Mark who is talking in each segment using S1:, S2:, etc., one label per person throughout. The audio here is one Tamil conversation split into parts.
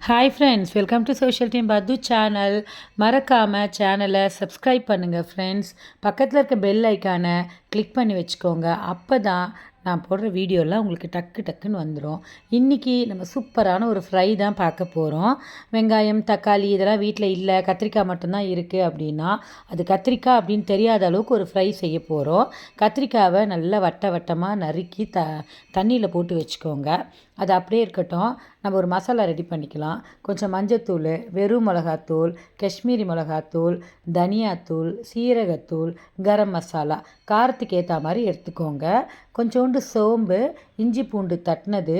S1: Hi friends welcome to social team பத்து சேனல் மறக்காமல் சேனலை சப்ஸ்கிரைப் பண்ணுங்கள் ஃப்ரெண்ட்ஸ் பக்கத்தில் இருக்க பெல் ஐக்கானை கிளிக் பண்ணி வச்சுக்கோங்க. அப்போ தான் நான் போடுற வீடியோலாம் உங்களுக்கு டக்கு டக்குன்னு வந்துடும் இன்றைக்கி நம்ம சூப்பரான ஒரு ஃப்ரை தான் பார்க்க போகிறோம் வெங்காயம் தக்காளி இதெல்லாம் வீட்டில் இல்லை. கத்திரிக்காய் மட்டும்தான் இருக்குது அப்படின்னா அது கத்திரிக்காய் அப்படின்னு தெரியாத அளவுக்கு ஒரு ஃப்ரை செய்ய போகிறோம் கத்திரிக்காவை நல்லா வட்ட வட்டமாக நறுக்கி த தண்ணியில் போட்டு வச்சுக்கோங்க. அது அப்படியே இருக்கட்டும். நம்ம ஒரு மசாலா ரெடி பண்ணிக்கலாம். கொஞ்சம் மஞ்சத்தூள் வெறும் மிளகாத்தூள் காஷ்மீரி மிளகாத்தூள் தனியாத்தூள் சீரகத்தூள் கரம் மசாலா காரத்துக்கு ஏற்ற மாதிரி எடுத்துக்கோங்க. கொஞ்சோண்டு சோம்பு இஞ்சி பூண்டு தட்டினது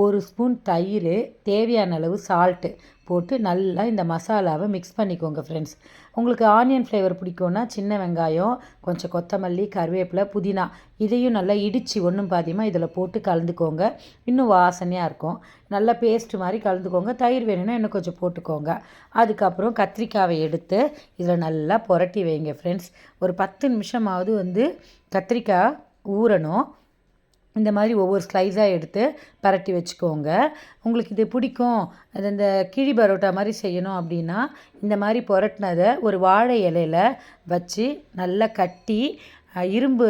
S1: ஒரு ஸ்பூன் தயிர் தேவையான அளவு சால்ட்டு போட்டு நல்லா இந்த மசாலாவை மிக்ஸ் பண்ணிக்கோங்க ஃப்ரெண்ட்ஸ் உங்களுக்கு ஆனியன் ஃப்ளேவர் பிடிக்கும்னா சின்ன வெங்காயம் கொஞ்சம் கொத்தமல்லி கருவேப்பிலை புதினா இதையும் நல்லா இடித்து ஒன்றும் பாதியமாக இதில் போட்டு கலந்துக்கோங்க. இன்னும் வாசனையாக இருக்கும். நல்லா பேஸ்ட் மாதிரி கலந்துக்கோங்க. தயிர் வேணும்னா இன்னும் கொஞ்சம் போட்டுக்கோங்க. அதுக்கப்புறம் கத்திரிக்காவை எடுத்து இதில் நல்லா புரட்டி வைங்க ஃப்ரெண்ட்ஸ் ஒரு பத்து நிமிஷமாவது வந்து கத்திரிக்காய் ஊறணும். இந்த மாதிரி ஒவ்வொரு ஸ்லைஸாக எடுத்து பரட்டி வச்சுக்கோங்க. உங்களுக்கு இது பிடிக்கும் அது இந்த கிழி பரோட்டா மாதிரி செய்யணும் அப்படின்னா இந்த மாதிரி புரட்டினதை ஒரு வாழை இலையில் வச்சு நல்லா கட்டி இரும்பு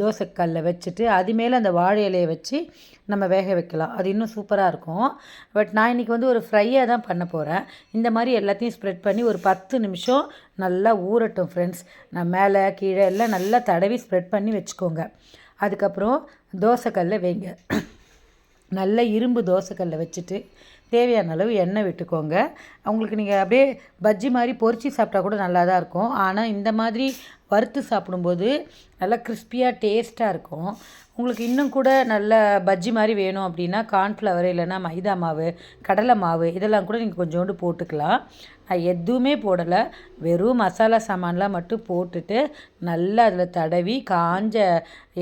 S1: தோசைக்கல்லில் வச்சுட்டு அது மேலே அந்த வாழை இலையை வச்சு நம்ம வேக வைக்கலாம். அது இன்னும் சூப்பராக இருக்கும். பட் நான் இன்றைக்கி வந்து ஒரு ஃப்ரையாக தான் பண்ண போகிறேன் இந்த மாதிரி எல்லாத்தையும் ஸ்ப்ரெட் பண்ணி ஒரு பத்து நிமிஷம் நல்லா ஊறட்டும் ஃப்ரெண்ட்ஸ் நான் மேலே கீழே எல்லாம் நல்லா தடவி ஸ்ப்ரெட் பண்ணி வச்சுக்கோங்க. அதுக்கப்புறம் தோசைக்கல்ல வைங்க. நல்ல இரும்பு தோசைக்கல்ல வச்சுட்டு தேவையான அளவு எண்ணெய் விட்டுக்கோங்க. அவங்களுக்கு நீங்கள் அப்படியே பஜ்ஜி மாதிரி பொறிச்சு சாப்பிட்டா கூட நல்லா தான் இருக்கும். ஆனால் இந்த மாதிரி வறுத்து சாப்பிடும்போது நல்லா கிறிஸ்பியாக டேஸ்ட்டாக இருக்கும். உங்களுக்கு இன்னும் கூட நல்ல பஜ்ஜி மாதிரி வேணும் அப்படின்னா கார்ன்ஃப்ளவர் இல்லைன்னா மைதா மாவு கடலை மாவு இதெல்லாம் கூட நீங்கள் கொஞ்சோண்டு போட்டுக்கலாம். நான் எதுவுமே போடலை. வெறும் மசாலா சாமான்லாம் மட்டும் போட்டுட்டு நல்லா அதில் தடவி காஞ்ச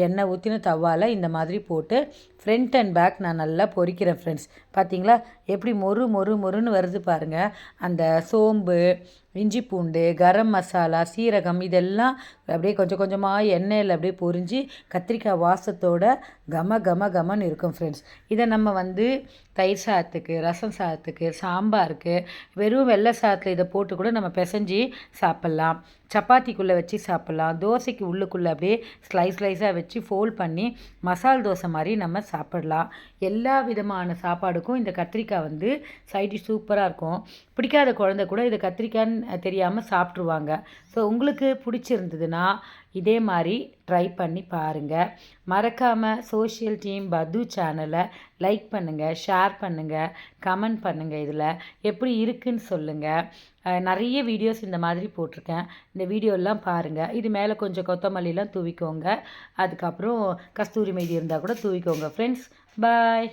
S1: எண்ணெய் ஊற்றின தவால இந்த மாதிரி போட்டு ஃப்ரண்ட் அண்ட் பேக் நான் நல்லா பொறிக்கிறேன் ஃப்ரெண்ட்ஸ் பார்த்தீங்களா எப்படி மொறு மொறு மொறுன்னு வருது பாருங்கள் அந்த சோம்பு இஞ்சி பூண்டு கரம் மசாலா சீரகம் இதெல்லாம் அப்படியே கொஞ்சம் கொஞ்சமாக எண்ணெயில் அப்படியே பொரிஞ்சு கத்திரிக்காய் வாசத்தோட கம கம கமன்னு இருக்கும் ஃப்ரெண்ட்ஸ் இதை நம்ம வந்து தயிர் சாதத்துக்கு ரசம் சாதத்துக்கு சாம்பாருக்கு வெறும் வெள்ளை சாதத்தில் இதை போட்டு கூட நம்ம பிசைஞ்சு சாப்பிட்லாம். சப்பாத்திக்குள்ளே வச்சு சாப்பிட்லாம். தோசைக்கு உள்ளுக்குள்ளே அப்படியே ஸ்லைஸ் ஸ்லைஸாக வச்சு ஃபோல்ட் பண்ணி மசால் தோசை மாதிரி நம்ம சாப்பிடலாம். எல்லா விதமான சாப்பாடுக்கும் இந்த கத்திரிக்காய் வந்து சைடி சூப்பராக இருக்கும். பிடிக்காத குழந்தை கூட இதை கத்திரிக்காய்ன்னு தெரியாமல் சாப்பிட்ருவாங்க ஸோ உங்களுக்கு பிடிச்சிருந்ததுன்னா இதே மாதிரி ட்ரை பண்ணி பாருங்கள் மறக்காமல் சோஷியல் டீம் பது சேனலை லைக் பண்ணுங்கள் ஷேர் பண்ணுங்கள் கமெண்ட் பண்ணுங்கள் இதில். எப்படி இருக்குன்னு சொல்லுங்கள் நிறைய வீடியோஸ் இந்த மாதிரி போட்டிருக்கேன். இந்த வீடியோலாம் பாருங்கள் இது மேலே கொஞ்சம் கொத்தமல்லிலாம் தூவிக்கோங்க. அதுக்கப்புறம் கஸ்தூரி மெய்தி இருந்தால் கூட தூவிக்கோங்க ஃப்ரெண்ட்ஸ் பாய்